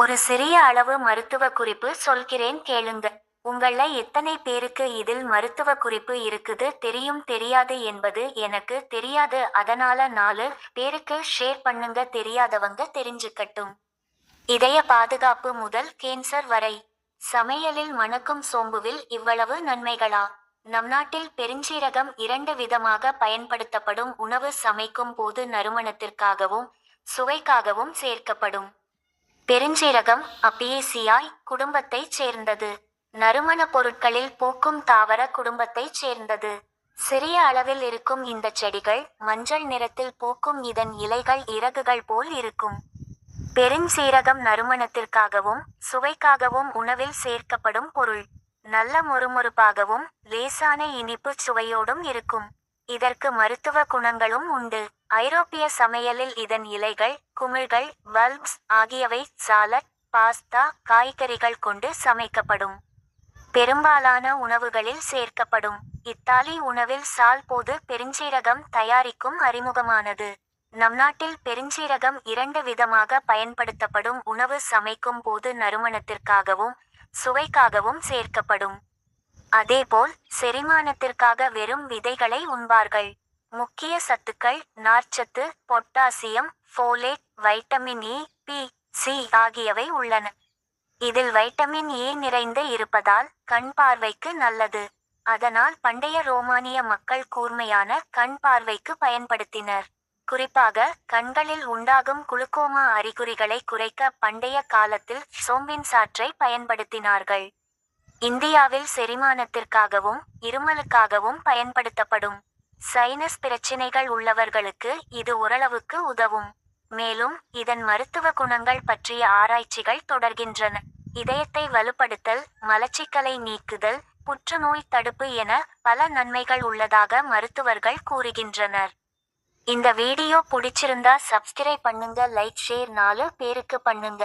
ஒரு சிறிய அளவு மருத்துவ குறிப்பு சொல்கிறேன் கேளுங்க. உங்கள எத்தனை பேருக்கு இதில் மருத்துவ குறிப்பு இருக்குது தெரியும் தெரியாது என்பது எனக்கு தெரியாது. அதனால நாலு பேருக்கு ஷேர் பண்ணுங்க தெரியாதவங்க தெரிஞ்சுக்கட்டும். இதய பாதுகாப்பு முதல் கேன்சர் வரை. சமையலில் மணக்கும் சோம்புவில் இவ்வளவு நன்மைகளா? நம் நாட்டில் பெருஞ்சீரகம் இரண்டு விதமாக பயன்படுத்தப்படும் உணவு சமைக்கும் போது நறுமணத்திற்காகவும் சுவைக்காகவும் சேர்க்கப்படும். பெருஞ்சீரகம் அபியேசியாய் குடும்பத்தைச் சேர்ந்தது. நறுமண பொருட்களில் பூக்கும் தாவர குடும்பத்தைச் சேர்ந்தது. சிறிய அளவில் இருக்கும் இந்த செடிகள் மஞ்சள் நிறத்தில் பூக்கும் இதன் இலைகள் இறகுகள் போல் இருக்கும். பெருஞ்சீரகம் நறுமணத்திற்காகவும் சுவைக்காகவும் உணவில் சேர்க்கப்படும் பொருள். நல்ல மொறுமொறுப்பாகவும் லேசான இனிப்பு சுவையோடும் இருக்கும். இதற்கு மருத்துவ குணங்களும் உண்டு. ஐரோப்பிய சமையலில் இதன் இலைகள் குமிழ்கள் பல்ப்ஸ் ஆகியவை சாலட் பாஸ்தா காய்கறிகள் கொண்டு சமைக்கப்படும். பெரும்பாலான உணவுகளில் சேர்க்கப்படும். இத்தாலி உணவில் சால் போது பெருஞ்சீரகம் தயாரிக்கும் அறிமுகமானது. நம் நாட்டில் பெருஞ்சீரகம் இரண்டு விதமாக பயன்படுத்தப்படும் உணவு சமைக்கும் போது நறுமணத்திற்காகவும் சுவைக்காகவும் சேர்க்கப்படும். அதேபோல் செரிமானத்திற்காக வெறும் விதைகளை உண்பார்கள். முக்கிய சத்துக்கள் நார்ச்சத்து potassium folate vitamin E B C ஆகியவை உள்ளன. இதில் வைட்டமின் ஏ நிறைந்து இருப்பதால் கண் பார்வைக்கு நல்லது. அதனால் பண்டைய ரோமானிய மக்கள் கூர்மையான கண் பார்வைக்கு பயன்படுத்தினர். குறிப்பாக கண்களில் உண்டாகும் குளுக்கோமா அறிகுறிகளை குறைக்க பண்டைய காலத்தில் சோம்பின் சாற்றை பயன்படுத்தினார்கள். இந்தியாவில் செரிமானத்திற்காகவும் இருமலுக்காகவும் பயன்படுத்தப்படும் சைனஸ் பிரச்சினைகள் உள்ளவர்களுக்கு இது ஓரளவுக்கு உதவும். மேலும் இதன் மருத்துவ குணங்கள் பற்றிய ஆராய்ச்சிகள் தொடர்கின்றன. இதயத்தை வலுப்படுத்தல் மலச்சிக்கலை நீக்குதல் புற்றுநோய் தடுப்பு என பல நன்மைகள் உள்ளதாக மருத்துவர்கள் கூறுகின்றனர். இந்த வீடியோ பிடிச்சிருந்தா சப்ஸ்கிரைப் பண்ணுங்க லைக் ஷேர் நாலு பேருக்கு பண்ணுங்க.